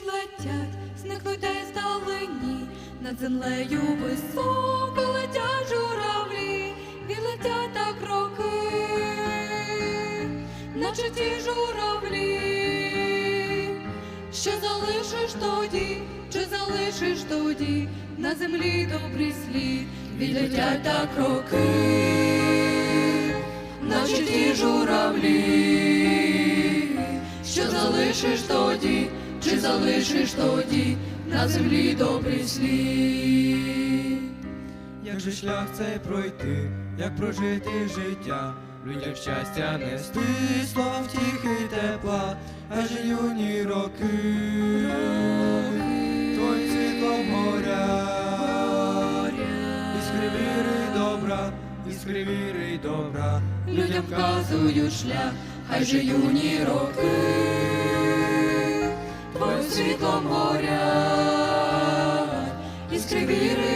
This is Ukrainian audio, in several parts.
відлетять, зникнуть десь далині, над землею високо летять журавлі, відлетять так роки, наче ті журавлі, що залишиш тоді, чи залишиш тоді, на землі добрий слід, відлетять так роки, наче ті журавлі, що залишиш тоді, чи залишиш тоді, на землі добрий слід. Як же шлях цей пройти, як прожити життя, людям щастя нести, слова втіхи тепла, аж юні роки, іскри віри добра, іскри добра, Людям вказують шлях, же юні роки, твоїм світлом горять, іскри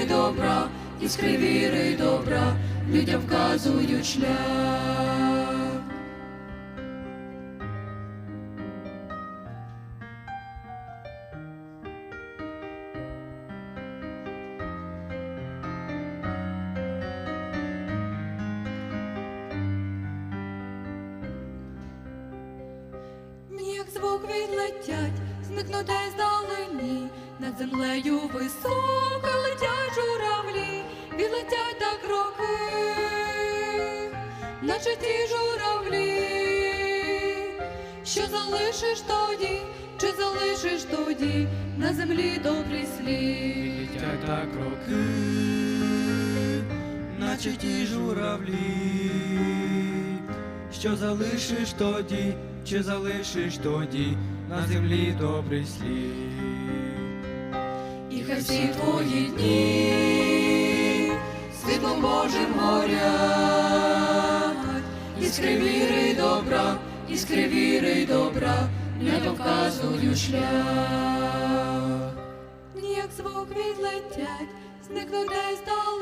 добра, іскри віри й добра, людям вказують шлях. Звук відлетять, зникнуть десь над землею високо летять журавлі, відлетять так роки, наче ті журавлі, що залишиш тоді, чи залишиш тоді, на землі добрий слід. летять так роки, наче ті журавлі, що залишиш тоді, чи залишиш тоді, на землі добрий слід. І хай всі твої дні світлом Божим горять, іскри віри й добра, іскри віри й добра, людям вказують шлях. Як звук відлетять, зникнуть десь далині,